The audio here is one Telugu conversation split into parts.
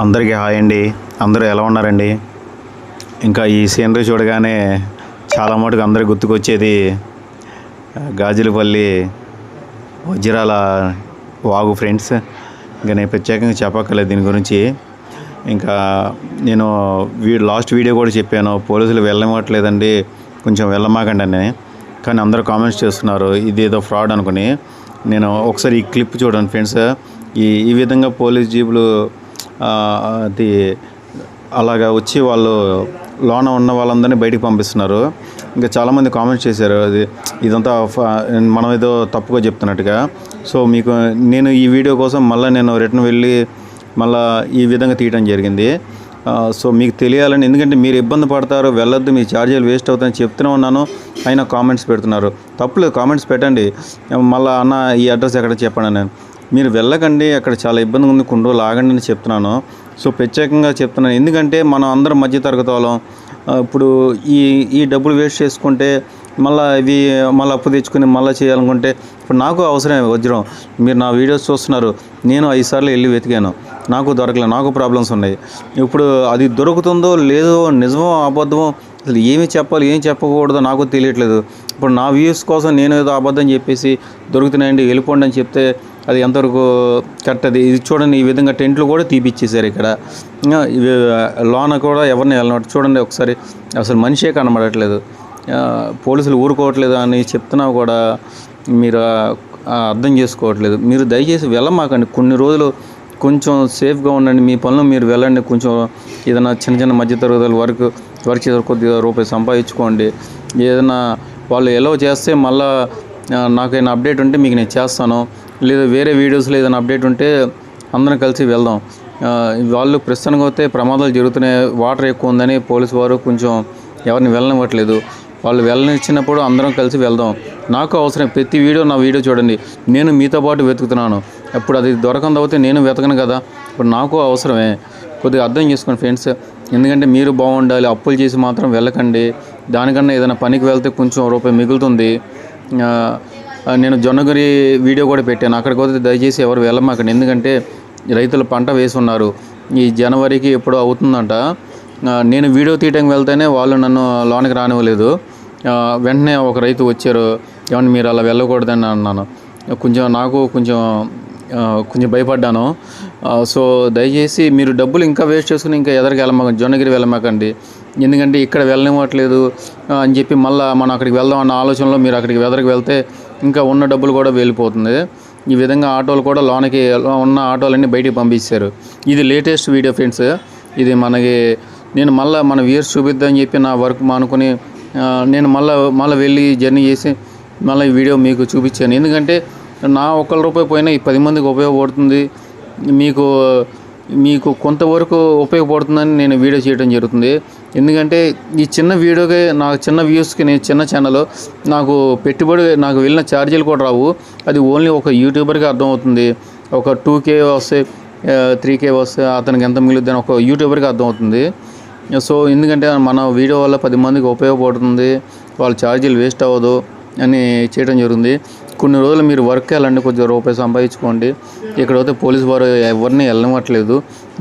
అందరికీ హాయ్ అండి. అందరూ ఎలా ఉన్నారండి? ఇంకా ఈ సీనరీ చూడగానే చాలా మటుకు అందరికి గుర్తుకొచ్చేది గాజులపల్లి వజ్రాల వాగు ఫ్రెండ్స్. ఇంకా నేను ప్రత్యేకంగా చెప్పక్కర్లేదు దీని గురించి. ఇంకా నేను వీ లాస్ట్ వీడియో కూడా చెప్పాను పోలీసులు వెళ్ళమట్లేదండి కొంచెం వెళ్ళమాకండి అని. కానీ అందరూ కామెంట్స్ చేస్తున్నారు ఇది ఏదో ఫ్రాడ్ అనుకుని. నేను ఒకసారి ఈ క్లిప్ చూడండి ఫ్రెండ్స్. ఈ ఈ విధంగా పోలీస్ జీపులు అది అలాగా వచ్చి వాళ్ళు లోన ఉన్న వాళ్ళందరినీ బయటికి పంపిస్తున్నారు. ఇంకా చాలామంది కామెంట్స్ చేశారు అది ఇదంతా ఫ- మనం ఏదో తప్పుగా చెప్తున్నట్టుగా. సో మీకు నేను ఈ వీడియో కోసం మళ్ళీ నేను రిటర్న్ వెళ్ళి మళ్ళీ ఈ విధంగా తీయడం జరిగింది. సో మీకు తెలియాలని ఎందుకంటే మీరు ఇబ్బంది పడతారు వెళ్ళొద్దు మీ ఛార్జీలు వేస్ట్ అవుతాయని చెప్తూనే ఉన్నాను. అయినా కామెంట్స్ పెడుతున్నారు. తప్పులేదు కామెంట్స్ పెట్టండి. మళ్ళీ అన్న ఈ అడ్రస్ ఎక్కడ చెప్పండి నేను. మీరు వెళ్ళకండి అక్కడ చాలా ఇబ్బందిగా ఉంది కొన్ని రోజులు ఆగండి అని చెప్తున్నాను. సో ప్రత్యేకంగా చెప్తున్నాను. ఎందుకంటే మనం అందరం మధ్య తరగతి వాళ్ళం. ఇప్పుడు ఈ ఈ డబ్బులు వేస్ట్ చేసుకుంటే మళ్ళీ ఇవి మళ్ళీ అప్పు తెచ్చుకుని మళ్ళీ చేయాలనుకుంటే ఇప్పుడు నాకు అవసరమే వజ్రం. మీరు నా వీడియోస్ చూస్తున్నారు. నేను ఐదుసార్లు వెళ్ళి వెతికాను. నాకు దొరకలేదు నాకు ప్రాబ్లమ్స్ ఉన్నాయి. ఇప్పుడు అది దొరుకుతుందో లేదో నిజమో అబద్ధమో అసలు ఏమి చెప్పాలి ఏం చెప్పకూడదో నాకు తెలియట్లేదు. ఇప్పుడు నా వ్యూస్ కోసం నేను ఏదో అబద్ధం చెప్పేసి దొరుకుతున్నాయండి వెళ్ళిపోండి అని చెప్తే అది ఎంతవరకు కరెక్ట్ అది? ఇది చూడండి ఈ విధంగా టెంట్లు కూడా తీపిచ్చేసారు ఇక్కడ. లోన కూడా ఎవరిని వెళ్ళినట్టు చూడండి ఒకసారి. అసలు మనిషే కనబడట్లేదు. పోలీసులు ఊరుకోవట్లేదు అని చెప్తున్నా కూడా మీరు అర్థం చేసుకోవట్లేదు. మీరు దయచేసి వెళ్ళమాకండి. కొన్ని రోజులు కొంచెం సేఫ్గా ఉండండి. మీ పనులు మీరు వెళ్ళండి. కొంచెం ఏదైనా చిన్న చిన్న మధ్య తరగతుల వరకు వర్క్ చేసే కొద్దిగా రూపాయలు సంపాదించుకోండి. ఏదైనా వాళ్ళు ఎలా చేస్తే మళ్ళీ నాకు ఏమైనా అప్డేట్ ఉంటే మీకు నేను చేస్తాను. లేదా వేరే వీడియోస్లో ఏదైనా అప్డేట్ ఉంటే అందరం కలిసి వెళ్దాం. వాళ్ళు ప్రస్తుతానికి అయితే ప్రమాదాలు జరుగుతున్నాయి. వాటర్ ఎక్కువ ఉందని పోలీసు వారు కొంచెం ఎవరిని వెళ్ళనివ్వట్లేదు. వాళ్ళు వెళ్ళనిచ్చినప్పుడు అందరం కలిసి వెళ్దాం. నాకు అవసరం ప్రతి వీడియో నా వీడియో చూడండి. నేను మీతో పాటు వెతుకుతున్నాను. అప్పుడు అది దొరకంది అవుతే నేను వెతకను కదా. ఇప్పుడు నాకు అవసరమే. కొద్దిగా అర్థం చేసుకోండి ఫ్రెండ్స్. ఎందుకంటే మీరు బాగుండాలి అప్పులు చేసి మాత్రం వెళ్ళకండి. దానికన్నా ఏదైనా పనికి వెళ్తే కొంచెం రూపాయి మిగులుతుంది. నేను జొన్నగిరి వీడియో కూడా పెట్టాను. అక్కడికి పోతే దయచేసి ఎవరు వెళ్ళమాకండి. ఎందుకంటే రైతులు పంట వేసి ఉన్నారు ఈ జనవరికి ఎప్పుడో అవుతుందంట. నేను వీడియో తీయడానికి వెళ్తేనే వాళ్ళు నన్ను లోనికి రానివ్వలేదు. వెంటనే ఒక రైతు వచ్చారు. ఏమన్నా మీరు అలా వెళ్ళకూడదని అన్నాను. కొంచెం నాకు కొంచెం కొంచెం భయపడ్డాను. సో దయచేసి మీరు డబ్బులు ఇంకా వేస్ట్ చేసుకుని ఇంకా ఎదరికి వెళ్ళమాకండి. జొన్నగిరి వెళ్ళమాకండి. ఎందుకంటే ఇక్కడ వెళ్ళనివ్వట్లేదు అని చెప్పి మళ్ళీ మనం అక్కడికి వెళ్దాం అన్న ఆలోచనలో మీరు అక్కడికి వెదరికి వెళ్తే ఇంకా ఉన్న డబ్బులు కూడా వెళ్ళిపోతుంది ఈ విధంగా ఆటోలు కూడా లోనకి ఉన్న ఆటోలన్నీ బయటికి పంపించారు ఇది లేటెస్ట్ వీడియో ఫ్రెండ్స్. ఇది మనకి నేను మళ్ళీ మన వ్యూర్స్ చూపిద్దామని చెప్పి నా వర్క్ మానుకొని నేను మళ్ళీ మళ్ళీ వెళ్ళి జర్నీ చేసి మళ్ళీ ఈ వీడియో మీకు చూపించాను. ఎందుకంటే నా ఒక్క రూపాయి పోయినా ఈ పది మందికి ఉపయోగపడుతుంది. మీకు మీకు కొంతవరకు ఉపయోగపడుతుందని నేను వీడియో చేయడం జరుగుతుంది. ఎందుకంటే ఈ చిన్న వీడియోకి నాకు చిన్న వ్యూస్కి నేను చిన్న ఛానల్ నాకు పెట్టుబడి నాకు వెళ్ళిన ఛార్జీలు కూడా రావు. అది ఓన్లీ ఒక యూట్యూబర్కి అర్థమవుతుంది. ఒక టూ కే వస్తే త్రీ కే వస్తే అతనికి ఎంత మిగులుద్ది అని ఒక యూట్యూబర్కి అర్థమవుతుంది. సో ఎందుకంటే మన వీడియో వల్ల పది మందికి ఉపయోగపడుతుంది. వాళ్ళ ఛార్జీలు వేస్ట్ అవ్వదు అని చేయడం జరుగుతుంది. కొన్ని రోజులు మీరు వర్క్ వెళ్ళండి కొద్దిగా రూపాయి సంపాదించుకోండి. ఇక్కడ అయితే వారు ఎవరిని వెళ్ళనివ్వట్లేదు.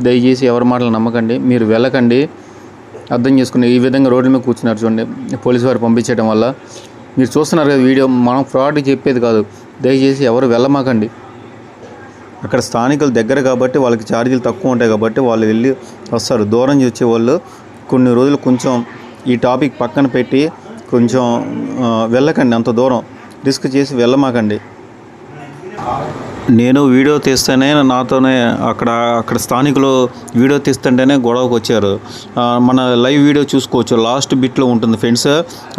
దయచేసి ఎవరి మాటలు నమ్మకండి. మీరు వెళ్ళకండి. అర్థం చేసుకుని ఈ విధంగా రోడ్ల మీద కూర్చున్నారు చూడండి. పోలీసు వారు పంపించడం వల్ల. మీరు చూస్తున్నారు కదా వీడియో మనం ఫ్రాడ్ చెప్పేది కాదు. దయచేసి ఎవరు వెళ్ళమాకండి. అక్కడ స్థానికులు దగ్గర కాబట్టి వాళ్ళకి ఛార్జీలు తక్కువ ఉంటాయి కాబట్టి వాళ్ళు వెళ్ళి వస్తారు. దూరం నుంచి వచ్చే వాళ్ళు కొన్ని రోజులు కొంచెం ఈ టాపిక్ పక్కన పెట్టి కొంచెం వెళ్ళకండి అంత దూరం. రిస్క్ చేసి వెళ్ళమాకండి. నేను వీడియో తీస్తేనే నాతోనే అక్కడ అక్కడ స్థానికులు వీడియో తీస్తుంటేనే గొడవకు వచ్చారు. మన లైవ్ వీడియో చూసుకోవచ్చు. లాస్ట్ బిట్లో ఉంటుంది ఫ్రెండ్స్.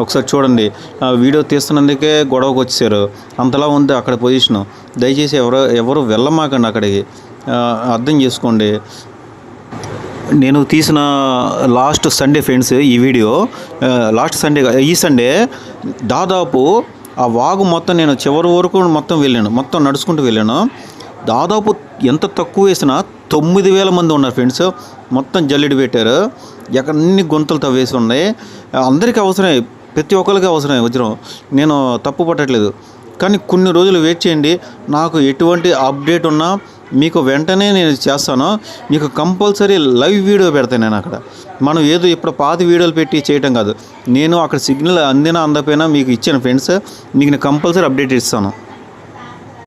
ఒకసారి చూడండి. ఆ, వీడియో తీస్తున్నందుకే గొడవకు వచ్చారు. అంతలా ఉంది అక్కడ పొజిషను. దయచేసి ఎవరు ఎవరు వెళ్ళమాకండి అక్కడికి. అర్థం చేసుకోండి. నేను తీసిన లాస్ట్ సండే ఫ్రెండ్స్ ఈ వీడియో. లాస్ట్ సండే ఈ సండే దాదాపు ఆ వాగు మొత్తం నేను చివరి వరకు మొత్తం వెళ్ళాను. మొత్తం నడుచుకుంటూ వెళ్ళాను. దాదాపు ఎంత తక్కువ వేసినా తొమ్మిది వేల మంది ఉన్నారు ఫ్రెండ్స్. మొత్తం జల్లెడి పెట్టారు. ఎక్కడ అన్ని గుంతలు తవ్వేసి ఉన్నాయి. అందరికీ అవసరమే. ప్రతి ఒక్కరికి అవసరమే వజ్రం. నేను తప్పు పట్టట్లేదు. కానీ కొన్ని రోజులు వెయిట్ చేయండి. నాకు ఎటువంటి అప్డేట్ ఉన్నా మీకు వెంటనే నేను చేస్తాను. మీకు కంపల్సరీ లైవ్ వీడియో పెడతాను నేను అక్కడ. మనం ఏదో ఇప్పుడు పాత వీడియోలు పెట్టి చేయటం కాదు. నేను అక్కడ సిగ్నల్ అందినా అందకపోయినా మీకు ఇచ్చిన ఫ్రెండ్స్. మీకు నేను కంపల్సరీ అప్డేట్ ఇస్తాను.